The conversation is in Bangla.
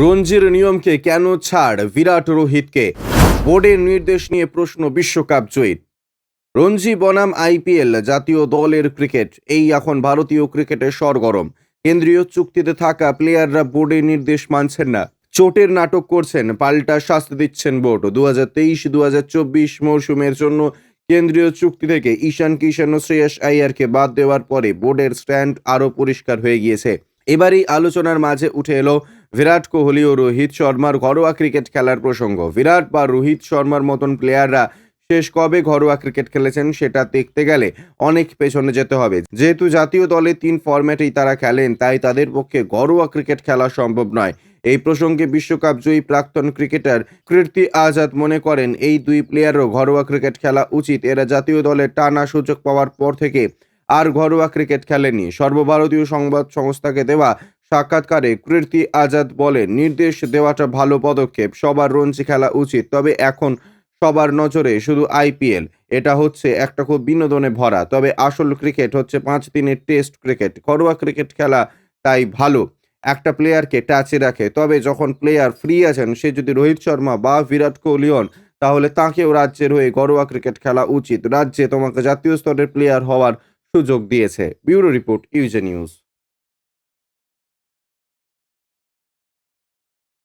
রঞ্জির নিয়মকে কেন ছাড়? বিরাট রোহিতকে। বোর্ডের নির্দেশ নিয়ে প্রশ্ন বিশ্বকাপ জয়ীর। রঞ্জি বনাম আইপিএল, জাতীয় দলের ক্রিকেট। এই এখন ভারতীয় ক্রিকেটের সরগরম। কেন্দ্রীয় চুক্তিতে থাকা প্লেয়াররা বোর্ডের নির্দেশ মানছেন না। চোটের নাটক করছেন, পাল্টা শাস্তি দিচ্ছেন বোর্ড। দু হাজার তেইশ দু হাজার চব্বিশ মৌসুমের জন্য কেন্দ্রীয় চুক্তি থেকে ঈশান কিষান ও শ্রেয়স আইয়ারকে বাদ দেওয়ার পরে বোর্ডের স্ট্যান্ড আরও পরিষ্কার হয়ে গিয়েছে। এবারই আলোচনার মাঝে উঠে এলো বিরাট কোহলি ও রোহিত শর্মার ঘরোয়া ক্রিকেট খেলার প্রসঙ্গ। বিরাট বা রোহিত শর্মার মতন প্লেয়াররা শেষ কবে ঘরোয়া ক্রিকেট খেলেছেন সেটা দেখতে গেলে অনেক পেছনে যেতে হবে। যেহেতু জাতীয় দলে তিন ফরম্যাটেই তারা খেলেন, তাই তাদের পক্ষে ঘরোয়া ক্রিকেট খেলা সম্ভব নয়। এই প্রসঙ্গে বিশ্বকাপ জয়ী প্রাক্তন ক্রিকেটার কীর্তি আজাদ মনে করেন, এই দুই প্লেয়ারও ঘরোয়া ক্রিকেট খেলা উচিত। এরা জাতীয় দলে টানা সুযোগ পাওয়ার পর থেকে আর ঘরোয়া ক্রিকেট খেলেনি সর্বভারতীয় সংবাদ সংস্থাকে দেওয়া সাক্ষাৎকারে কীর্তি আজাদ বলেন, নির্দেশ দেওয়াটা ভালো পদক্ষেপ, সবার রঞ্জি খেলা উচিত। তবে এখন সবার নজরে শুধু আইপিএল। এটা হচ্ছে একটা খুব বিনোদনে ভরা। তবে আসল ক্রিকেট হচ্ছে পাঁচ দিনের টেস্ট ক্রিকেট। ঘরোয়া ক্রিকেট খেলা তাই ভালো। একটা প্লেয়ারকে টাচে রাখে। তবে যখন প্লেয়ার ফ্রি আছেন, সে যদি রোহিত শর্মা বা বিরাট কোহলি হন, তাহলে তাঁকেও রাজ্যের হয়ে ঘরোয়া ক্রিকেট খেলা উচিত। রাজ্যে তোমাকে জাতীয় স্তরের প্লেয়ার হওয়ার সুযোগ দিয়েছে। ব্যুরো রিপোর্ট ইউজে নিউজ।